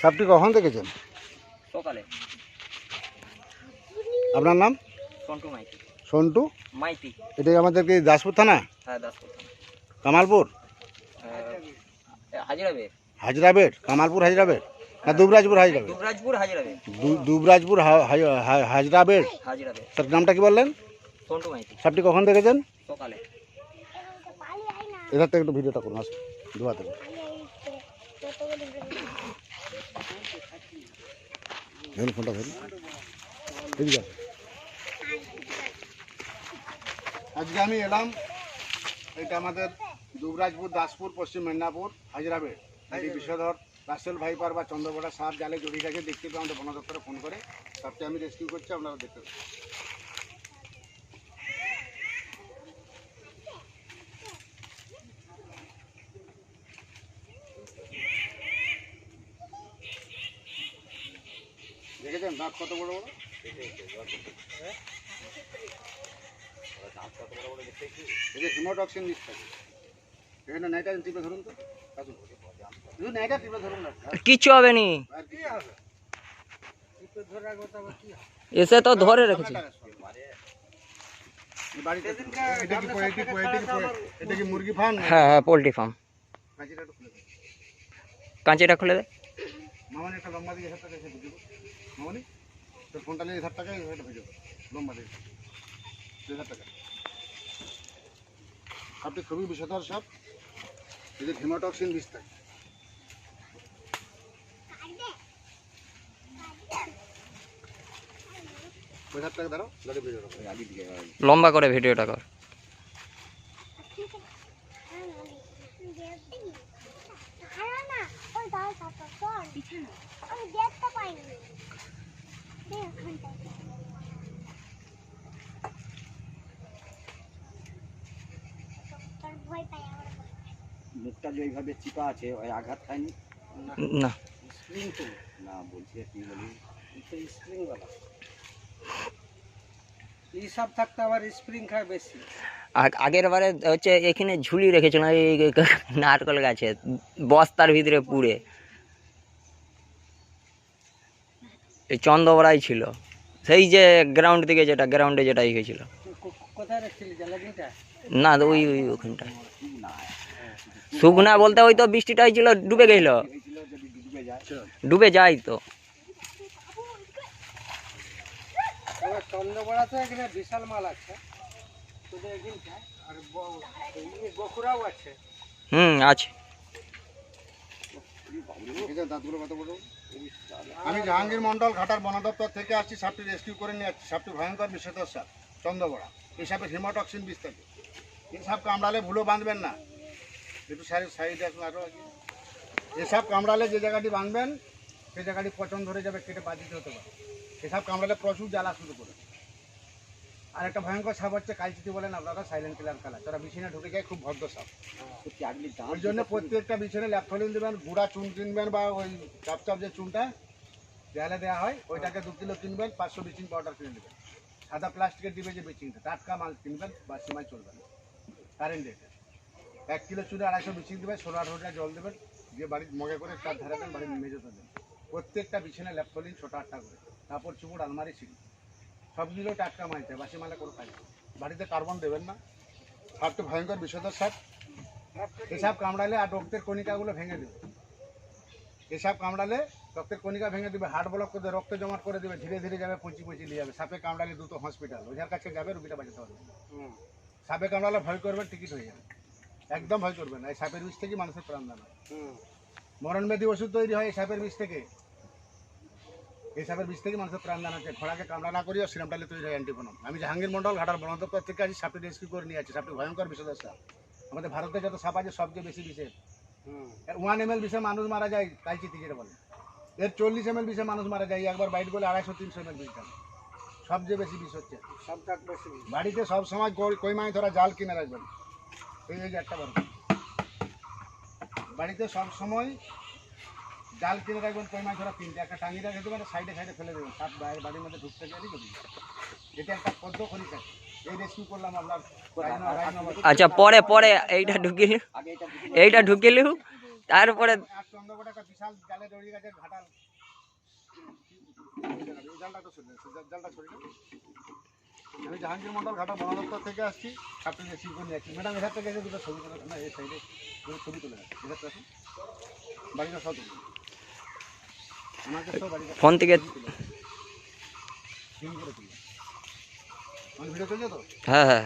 সাপটি কখন দেখেছেন? সকালে। আপনার নাম? সন্টু মাইতি। সন্টু? মাইতি। এটা আমাদের কি দাসপুর থানা? হ্যাঁ দাসপুর কামালপুর? হাজিরাবে হাজরাবের। কামালপুর হাজরাবের? না দুবরাজপুর হাজরাবের? দুবরাজপুর দুবরাজপুর হাজরাবের? হাজিরাবে স্যার নামটা কি বললেন? সন্টু মাইতি। সাপটি কখন দেখেছেন? সকালে। এধার থেকে একটু ভিডিওটা করুন আসুন। দুয়া থেকে ধরুন, ফোনটা। আজকে আমি এলাম, এটা আমাদের দুবরাজপুর, দাসপুর, পশ্চিম মেদিনীপুর, হাজরাবে। এটি বিষধর রাসেল ভাইপার বা চন্দ্রপড়া সাপ জালে জড়িয়ে গেছে। দেখতে পেয়ে আমাদের বন ফোন করে। সাপটি আমি রেস্কিউ করছি, আপনারা দেখতে দেখেছেন? দাঁত কত বড় বড়? এই যে হিমোটক্সিন মিক্স থাকে এখানে নাইটা টিপে ধরুন তো। শুধু নাইটা টিপে ধরুন না। কিচ্ছু হবে নি। আর কি হবে? এসে তো ধরে রেখেছি। বাড়িতে এটা কি পোয়েটিক পোয়েটিক এটা কি মুরগি ফার্ম হ্যাঁ হ্যাঁ পোলট্রি ফার্ম কাঁচিটা খুলে দাও। মামনি একটা লম্বা হাজার টাকা এসে বুঝিব মামনি, তোর ফোনটা নিয়ে হাজার টাকা এটা ভেজে লম্বা দিয়ে। দুই হাজার টাকা সাপটি খুবই বিষধর সাপ। যে হিমোটক্সিন বিষ থাকে ভেজে লম্বা করে ভিডিওটা কর। আমি দেখতে পাইনি। মুখটা যে ওইভাবে চিপা আছে ওই আঘাত খায়নি? না। স্প্রিং তো। না বলছি কি বলি। স্প্রিংওয়ালা এই সব থাকতে আবার স্প্রিং খায় বেশি। আগ- আগের বারে হচ্ছে এখানে ঝুলি রেখেছিল এই নারকল গাছে বস্তার ভিতরে পুড়ে। এই চন্দ্রবড়াই ছিল। সেই যে গ্রাউন্ড থেকে যেটা গ্রাউন্ডে যেটা ই হয়েছিল। কোথায় রাখছিলি জ্বালানিটা না ওই ওই ওখানটা। শুকনা বলতে ওই তো বৃষ্টিটা হয়েছিল ডুবে গেল। ডুবে যায় যায় তো এখানে বিশাল মাল আছে। হুম আছে। দাঁতগুলো কত বড়? আমি জাহাঙ্গীর মন্ডল ঘাটার বন দপ্তর থেকে আসছি, সাপটি রেস্কিউ করে নিয়ে আসছি সাপটি ভয়ঙ্কর বিষধর সাপ, চন্দ্রবড়া। এই সাপের হিমোটক্সিন থাকে এই সাপ কামড়ালে ভুলো বাঁধবেন না। একটু সাইড সারি আসুন আরও এই সাপ কামড়ালে যে জায়গাটি বাঁধবেন, সেই জায়গাটি পচন ধরে যাবে, কেটে বাজিতে হতে পারে। এসব কামড়ালে প্রচুর জ্বালা শুরু করে। আর একটা ভয়ঙ্কর সাপ হচ্ছে কালচিতি বলেন আপনারা সাইলেন্ট কিলার কালার তারা বিছিনে ঢুকে যায় খুব ভদ্র সাপ। ওই জন্য প্রত্যেকটা বিছানে ল্যাপথলিন দেবেন গুঁড়া চুন কিনবেন বা ওই চাপ চাপ যে চুনটা দেয়ালে দেওয়া হয় ওইটাকে দু কিলো কিনবেন পাঁচশো ব্লিচিং পাউডার কিনে নেবেন। সাদা প্লাস্টিকের দিবে যে ব্লিচিংটা টাটকা মাল কিনবেন বা মাল চলবে না। কারেন্ট রেটে এক কিলো চুনে আড়াইশো ব্লিচিং দেবেন ষোলো আঠারোটা জল দেবেন দিয়ে বাড়ির মগে করে তার ধারে দেন বাড়ির মেজেতে দেন প্রত্যেকটা বিছানে ল্যাপথলিন ছোটো আটটা করে। কাপড় চুপড় আলমারি সিঁড়ি। সবগুলো টাটকা মাল চাই বাসি মালে কোনো কাজ বাড়িতে কার্বন দেবেন না। সাপটা ভয়ঙ্কর বিষধর সাপ। এসব কামড়ালে আর রক্তের কণিকাগুলো ভেঙে দেবে। এসব কামড়ালে রক্তের কণিকা ভেঙে দেবে হার্ট ব্লক করে রক্ত জমাট করে দেবে ধীরে ধীরে যাবে পচি পচি নিয়ে যাবে। সাপে কামড়ালে দ্রুত হসপিটাল ওঝার কাছে যাবে রুগীটা বাঁচাতে পারবে। সাপে কামড়ালে ভয় করবেন টিকিট হয়ে যাবে। একদম ভয় করবেন না। এই সাপের বিষ থেকে মানুষের প্রাণ দান মরণ ব্যাধি ওষুধ তৈরি হয় এই সাপের বিষ থেকে। এই সাপের বিষ থেকে মানুষের প্রাণ দান হচ্ছে ঘোড়াকে কামড়া না করিও সিরামটালে তৈরি হয় অ্যান্টিভেনম আমি জাহাঙ্গীর মন্ডল ঘাটার বন দপ্তর থেকে আছি সাপটি রেস্কিউ করে নিয়ে আছি সাপটি ভয়ঙ্কর বিষধর সাপ আমাদের ভারতে যত সাপ আছে সবচেয়ে বেশি বিষের ওয়ান এম এল বিষে মানুষ মারা যায় কালচিতি যেটা বলে। এর চল্লিশ এম এল বিষে মানুষ মারা যায় একবার বাইট বলে আড়াইশো তিনশো এম এল বিষ। খাবে সবচেয়ে বেশি বিষ হচ্ছে। বাড়িতে সব সময় কই- কই মাছ ধরা জাল কিনে রাখবেন। এই একটা বড় বাড়িতে সব সময় জাল কিনে রাখবেন কই মাছ ধরা তিনটে একটা টাঙিয়ে রেখে দেবেন সাইডে সাইডে ফেলে দেবেন। সাপ বাইরে বাড়ির মধ্যে ঢুকতে গেলেই করি এটা একটা পদ্ম খনি কাজ। এই রেস্কিউ করলাম আপনার রাজনগর- রাজনগর। আচ্ছা পরে পরে এইটা ঢুকিলি এইটা ঢুকিলিও তারপরে চন্দ্রকোটা একটা বিশাল জালে জড়িয়ে গেছে ঘাটাল। জালটা তো জালটা আমি জাহাঙ্গীর মন্ডল ঘাটা বন দপ্তর থেকে আসছি। আপনি রিসিভ করে নিয়ে আসছি। ম্যাডাম এখান থেকে এসে দুটো ছবি তুলে না এই সাইডে দুটো ছবি তুলে এখানে আসুন। বাড়িটা সব তুলে আমাকে সব বাড়িটা ফোন থেকে হ্যাঁ হ্যাঁ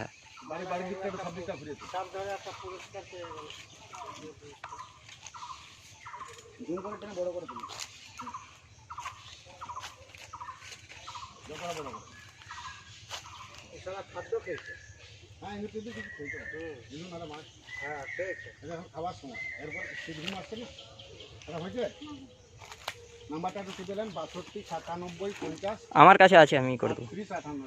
খাদ্য খেয়েছে হ্যাঁ। এমনি কিছু খেলতে হবে মাছ হ্যাঁ খেয়েছে। এটা এখন খাওয়ার সময় এরপর সিদ্ধি আসছে না এটা হয়েছে নাম্বারটা টিপে দেন বাষট্টি সাতানব্বই পঞ্চাশ। আমার কাছে আছে আমি করে দেবো ত্রিশ আটান্ন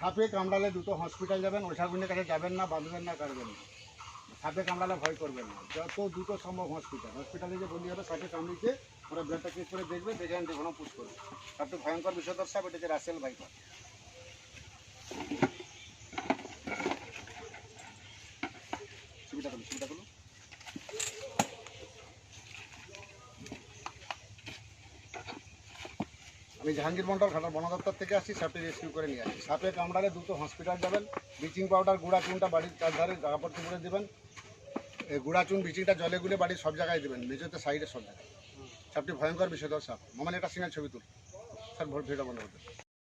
সাপে কামড়ালে দুটো হসপিটাল যাবেন ওষাগুনের কাছে যাবেন না বাঁধবেন না কাটবেন না। সাপে কামড়ালে ভয় করবেন না। যত দ্রুত সম্ভব হসপিটাল হসপিটালে যে বলি হবে সাপে কামড়িতে ওরা ব্লাডটা চেক করে দেখবে দেখে আনতে ঘন পুষ করবে। সবচেয়ে ভয়ঙ্কর বিষয়দর সাপ এটা হচ্ছে রাসেল ভাইপার। সুবিধা করুন সুবিধা করুন। আমি জাহাঙ্গীর মন্ডল ঘাটার বন দপ্তর থেকে আসছি সাপে রেস্কিউ করে নিয়ে আসছি। সাপে কামড়ালে দ্রুত হসপিটাল যাবেন। ব্লিচিং পাউডার গুঁড়া চুনটা বাড়ির চারধারে কাপড় চুপড়ে দেবেন। এই গুঁড়া চুন ব্লিচিংটা জলে গুলে বাড়ির সব জায়গায় দেবেন, মেঝেতে সাইডে সব জায়গায়। সাপটি ভয়ঙ্কর বিষয় দর সাপ। মামানে একটা সিঙ্গার ছবি তুল। স্যার, ভোট ভিডিও বন্ধ করতে